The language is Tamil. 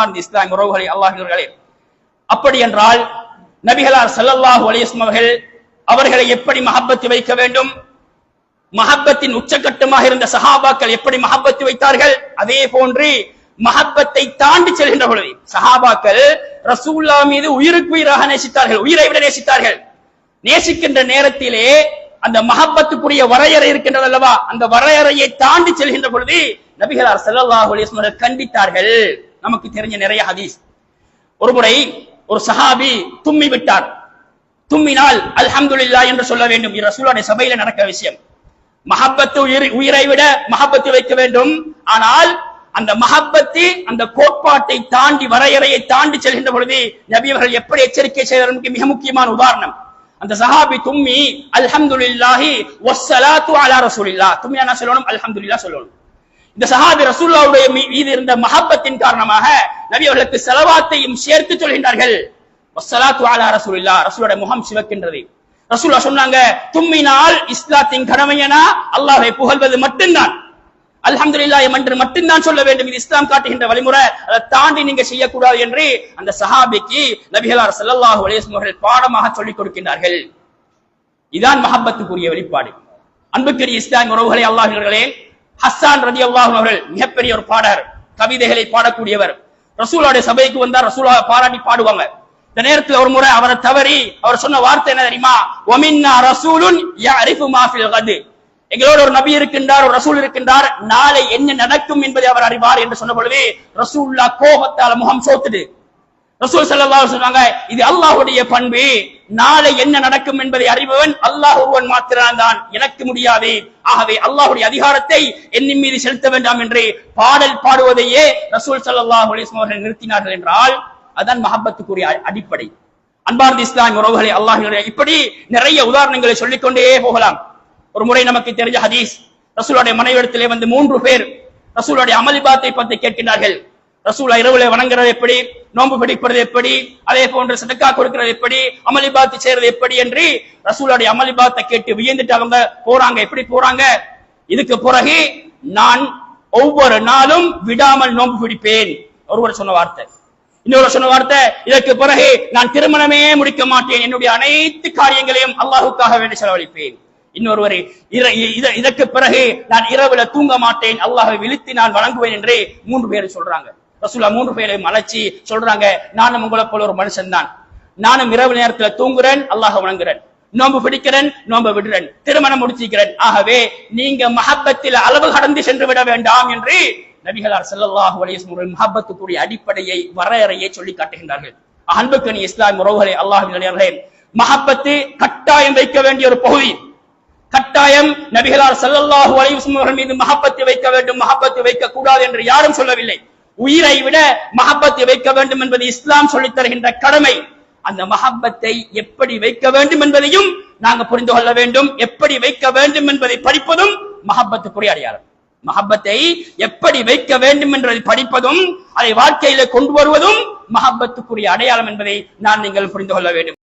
அன்பார்ந்த உறவுகளை அல்லாஹர்களே அப்படி என்றால் நபிகளார் ஸல்லல்லாஹு அலைஹி அவர்கள் அவர்களை எப்படி மஹப்பத்து வைக்க வேண்டும்? மஹப்பத்தின் உச்சக்கட்டமாக இருந்த சஹாபாக்கள் எப்படி மஹப்பத்து வைத்தார்கள்? அதே போன்று மஹப்பத்தை தாண்டி செல்கின்ற பொழுது சஹாபாக்கள் ரசூல்லா மீது உயிருக்கு உயிராக நேசித்தார்கள் உயிரை விட நேசித்தார்கள். நேசிக்கின்ற நேரத்திலே அந்த மஹப்பத்துக்குரிய வரையறை இருக்கின்றது அல்லவா? அந்த வரையறையை தாண்டி செல்கின்ற பொழுது நபிகளார் செல்லல்லாஹு அலைஹி கண்டித்தார்கள். நமக்கு தெரிஞ்ச நிறைய ஹதீஸ். ஒருமுறை ஒரு சஹாபி தும்மி விட்டார். தும்மினால் அல்ஹம்துல்லா என்று சொல்ல வேண்டும். என்ற ரசூலுடைய சபையில நடக்க விஷயம். மஹப்பத்து உயிர் உயிரை விட மஹப்பத்து வைக்க வேண்டும். ஆனால் அந்த மஹப்பத்து அந்த கோட்பாட்டை தாண்டி வரையறையை தாண்டி செல்கின்ற பொழுது நபி அவர்கள் எப்படி எச்சரிக்கை செய்தார் மிக முக்கியமான உதாரணம். அந்த சஹாபி தும்மி அல்ஹம்துலில்லாஹி வஸ்ஸலாத்து அலா ரசூலில்லா தும்மி என்ன சொல்லணும்? அல்ஹம்துல்லா சொல்லணும். இந்த சஹாபி ரசூல்லாவுடைய மீது இருந்த மஹப்பத்தின் காரணமாக நபி அவர்களுக்கு செலவாத்தையும் சேர்த்து சொல்கின்றார்கள். வஸ்ஸலாத்து அலா ரசூலுடைய முகம் சிவக்கின்றது. ரசூல்லா சொன்னாங்க தும்மினால் இஸ்லாத்தின் கடமையனா? அல்லாஹை புகழ்வது மட்டும்தான். அல்ஹம்துல்லா என்று மட்டும்தான் சொல்ல வேண்டும். இது இஸ்லாம் காட்டுகின்ற வழிமுறை. அதை தாண்டி நீங்க செய்யக்கூடாது என்று அந்த சஹாபிக்கு நபிகளார் ஸல்லல்லாஹு அலைஹி அவர்கள் பாடமாக சொல்லிக் கொடுக்கின்றார்கள். இதான் மஹப்பத்துக்குரிய வெளிப்பாடு. அன்புக்குரிய இஸ்லாமிய உறவுகளே அல்லாஹர்களே ஹஸ்ஸான் ரதி அவர்கள் மிகப்பெரிய ஒரு பாடகர் கவிதைகளை பாடக்கூடியவர். ரசூலாவுடைய சபைக்கு வந்தார் ரசூலா பாராட்டி பாடுவாங்க. இந்த நேரத்தில் ஒரு முறை அவரை தவறி அவர் சொன்ன வார்த்தை என்ன தெரியுமா? ஒமின்னா ரசூலுன் யஅரிஃபு மாஃபில் கது எங்களோட ஒரு நபி இருக்கின்றார் ஒரு ரசூல் இருக்கின்றார். நாளை என்ன நடக்கும் என்பதை அவர் அறிவார் என்று சொன்ன பொழுது ரசூல்லா கோபத்தால் முகம் சோத்துடு ரசூல் ஸல்லல்லாஹு சொன்னாங்க இது அல்லாஹ்வுடைய பண்பு. நாளை என்ன நடக்கும் என்பதை அறிபவன் அல்லாஹ் ஒருவன் மாத்திரம்தான். எனக்கு முடியாது. ஆகவே அல்லாஹுடைய அதிகாரத்தை என்னின் மீது செலுத்த வேண்டாம் என்று பாடல் பாடுவதையே ரசூல் ஸல்லல்லாஹு அலைஹி அவர்கள் நிறுத்தினார்கள் என்றால் அதான் மஹப்பத்துக்குரிய அடிப்படை. அன்பார்ந்த இஸ்லாம் உறவுகளை அல்லாஹ் இப்படி நிறைய உதாரணங்களை சொல்லிக்கொண்டே போகலாம். ஒரு முறை நமக்கு தெரிஞ்ச ஹதீஸ் ரசூலுடைய மனைவிடத்திலே வந்து மூன்று பேர் ரசூலுடைய அமளிபாத்தை பற்றி கேட்கிறார்கள் ரசூலா இரவுல வணங்குறது எப்படி? நோன்பு பிடிப்பது எப்படி? அதே போன்று சதக்கா கொடுக்கிறது எப்படி? அமளிபாத்து செய்யறது எப்படி என்று ரசூலாடைய அமளிபாத்தை கேட்டு வியந்துட்டு அவங்க போறாங்க. எப்படி போறாங்க? இதுக்கு பிறகு நான் ஒவ்வொரு நாளும் விடாமல் நோன்பு பிடிப்பேன். ஒருவர் சொன்ன வார்த்தை. இன்னொரு சொன்ன வார்த்தை இதற்கு பிறகு நான் திருமணமே முடிக்க மாட்டேன். என்னுடைய அனைத்து காரியங்களையும் அல்லாஹுக்காக வேண்டி செலவழிப்பேன். இன்னொருவர் இதற்கு பிறகு நான் இரவுல தூங்க மாட்டேன். அல்லாஹை விழித்து நான் வணங்குவேன் என்று மூன்று பேர் சொல்றாங்க. ரசூல்லா மூன்று பேரையும் அழைச்சி சொல்றாங்க நானும் உங்களை போல ஒரு மனுஷன் தான் நானும் இரவு நேரத்துல தூங்குறேன் அல்லாஹ் வணங்குறேன். நோன்பு பிடிக்கிறேன் நோன்பு விடுறேன். திருமணம் முடிச்சிக்கிறேன். ஆகவே நீங்க மஹப்பத்தில் அளவு கடந்து சென்று விட வேண்டாம் என்று நபிகளார் செல்லல்லாஹு அலைஹி மஹப்பத்துக்குரிய அடிப்படையை வரையறையை சொல்லி காட்டுகின்றார்கள். அன்புக்கணி இஸ்லாம் உறவுகளை அல்லாஹ் மஹப்பத்து கட்டாயம் வைக்க வேண்டிய ஒரு பகுதி. கட்டாயம் நபிகளார் செல்லல்லாஹு அலைஹி மீது மஹப்பத்து வைக்க வேண்டும் மஹப்பத்து வைக்க கூடாது என்று யாரும் சொல்லவில்லை. உயிரை விட மஹப்பத்தை வைக்க வேண்டும் என்பது இஸ்லாம் சொல்லித் தருகின்ற கடமை. அந்த மஹப்பத்தை எப்படி வைக்க வேண்டும் என்பதையும் நாங்க புரிந்து கொள்ள வேண்டும். எப்படி வைக்க வேண்டும் என்பதை படிப்பதும் மஹப்பத்துக்குரிய அடையாளம். மஹப்பத்தை எப்படி வைக்க வேண்டும் என்பதை படிப்பதும் அதை வாழ்க்கையில கொண்டு வருவதும் மஹப்பத்துக்குரிய அடையாளம் என்பதை நான் நீங்கள் புரிந்து கொள்ள வேண்டும்.